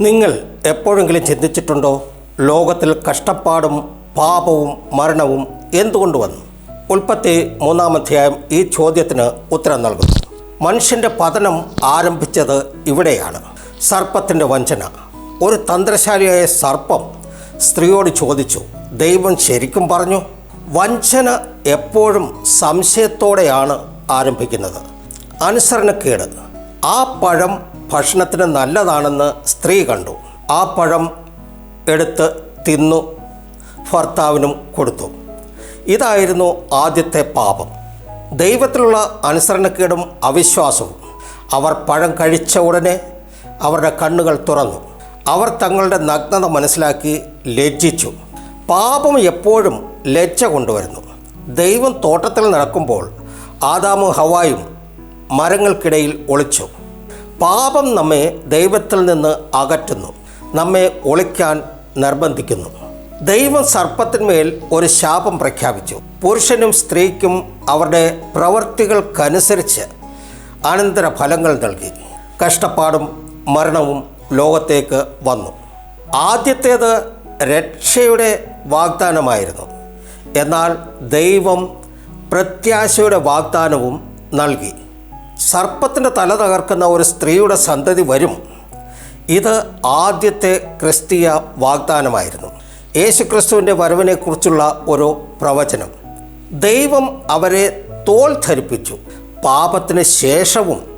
നിങ്ങൾ എപ്പോഴെങ്കിലും ചിന്തിച്ചിട്ടുണ്ടോ? ലോകത്തിൽ കഷ്ടപ്പാടും പാപവും മരണവും എന്തുകൊണ്ട് വന്നു? ഉൽപ്പത്തി മൂന്നാം അധ്യായം ഈ ചോദ്യത്തിന് ഉത്തരം നൽകുന്നു. മനുഷ്യന്റെ പതനം ആരംഭിച്ചത് ഇവിടെയാണ്. സർപ്പത്തിന്റെ വഞ്ചന. ഒരു തന്ത്രശാലിയായ സർപ്പം സ്ത്രീയോട് ചോദിച്ചു ദൈവം ശരിക്കും പറഞ്ഞു വഞ്ചന എപ്പോഴും സംശയത്തോടെയാണ് ആരംഭിക്കുന്നത്. അനുസരണക്കേട്. ആ പഴം ഭക്ഷണത്തിന് നല്ലതാണെന്ന് സ്ത്രീ കണ്ടു. ആ പഴം എടുത്ത് തിന്നു ഭർത്താവിനും കൊടുത്തു. ഇതായിരുന്നു ആദ്യത്തെ പാപം. ദൈവത്തിലുള്ള അനുസരണക്കേടും അവിശ്വാസവും. അവർ പഴം കഴിച്ച ഉടനെ അവരുടെ കണ്ണുകൾ തുറന്നു. അവർ തങ്ങളുടെ നഗ്നത മനസ്സിലാക്കി ലജ്ജിച്ചു. പാപം എപ്പോഴും ലജ്ജ കൊണ്ടുവരുന്നു. ദൈവം തോട്ടത്തിൽ നടക്കുമ്പോൾ ആദാമും ഹവായും മരങ്ങൾക്കിടയിൽ ഒളിച്ചു. പാപം നമ്മെ ദൈവത്തിൽ നിന്ന് അകറ്റുന്നു. നമ്മെ ഒളിക്കാൻ നിർബന്ധിക്കുന്നു. ദൈവം സർപ്പത്തിന്മേൽ ഒരു ശാപം പ്രഖ്യാപിച്ചു. പുരുഷനും സ്ത്രീക്കും അവരുടെ പ്രവൃത്തികൾക്കനുസരിച്ച് അനന്തര ഫലങ്ങൾ നൽകി. കഷ്ടപ്പാടും മരണവും ലോകത്തേക്ക് വന്നു. ആദ്യത്തേത് രക്ഷയുടെ വാഗ്ദാനമായിരുന്നു. എന്നാൽ ദൈവം പ്രത്യാശയുടെ വാഗ്ദാനവും നൽകി. സർപ്പത്തിന്റെ തല തകർക്കുന്ന ഒരു സ്ത്രീയുടെ സന്തതി വരും. ഇത് ആദ്യത്തെ ക്രിസ്തീയ വാഗ്ദാനമായിരുന്നു. യേശുക്രിസ്തുവിന്റെ വരവിനെക്കുറിച്ചുള്ള ഒരു പ്രവചനം. ദൈവം അവരെ തോൽ ധരിപ്പിച്ചു പാപത്തിന് ശേഷവും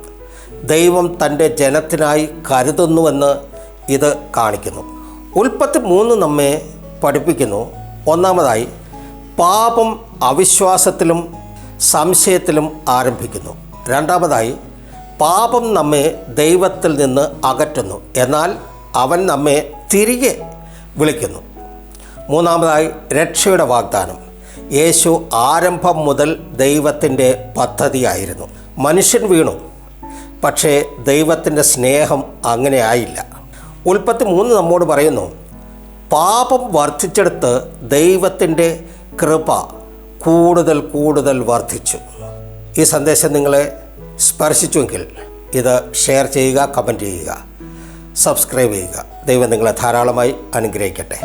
ദൈവം തന്റെ ജനത്തിനായി കരുതുന്നുവെന്ന് ഇത് കാണിക്കുന്നു. ഉൽപ്പത്തി മൂന്ന് നമ്മെ പഠിപ്പിക്കുന്നു. ഒന്നാമതായി പാപം അവിശ്വാസത്തിലും സംശയത്തിലും ആരംഭിക്കുന്നു. രണ്ടാമതായി പാപം നമ്മെ ദൈവത്തിൽ നിന്ന് അകറ്റുന്നു. എന്നാൽ അവൻ നമ്മെ തിരികെ വിളിക്കുന്നു. മൂന്നാമതായി രക്ഷയുടെ വാഗ്ദാനം. യേശു ആരംഭം മുതൽ ദൈവത്തിന്റെ പദ്ധതിയായിരുന്നു. മനുഷ്യൻ വീണു. പക്ഷേ ദൈവത്തിന്റെ സ്നേഹം അങ്ങനെ ആയില്ല. ഉൽപ്പത്തി മൂന്ന് നമ്മോട് പറയുന്നു പാപം വർദ്ധിച്ചെടുത്ത് ദൈവത്തിന്റെ കൃപ കൂടുതൽ കൂടുതൽ വർദ്ധിച്ചു. ഈ സന്ദേശം നിങ്ങളെ സ്പർശിച്ചുവെങ്കിൽ ഇത് ഷെയർ ചെയ്യുക കമന്റ് ചെയ്യുക സബ്സ്ക്രൈബ് ചെയ്യുക. ദൈവം നിങ്ങളെ ധാരാളമായി അനുഗ്രഹിക്കട്ടെ.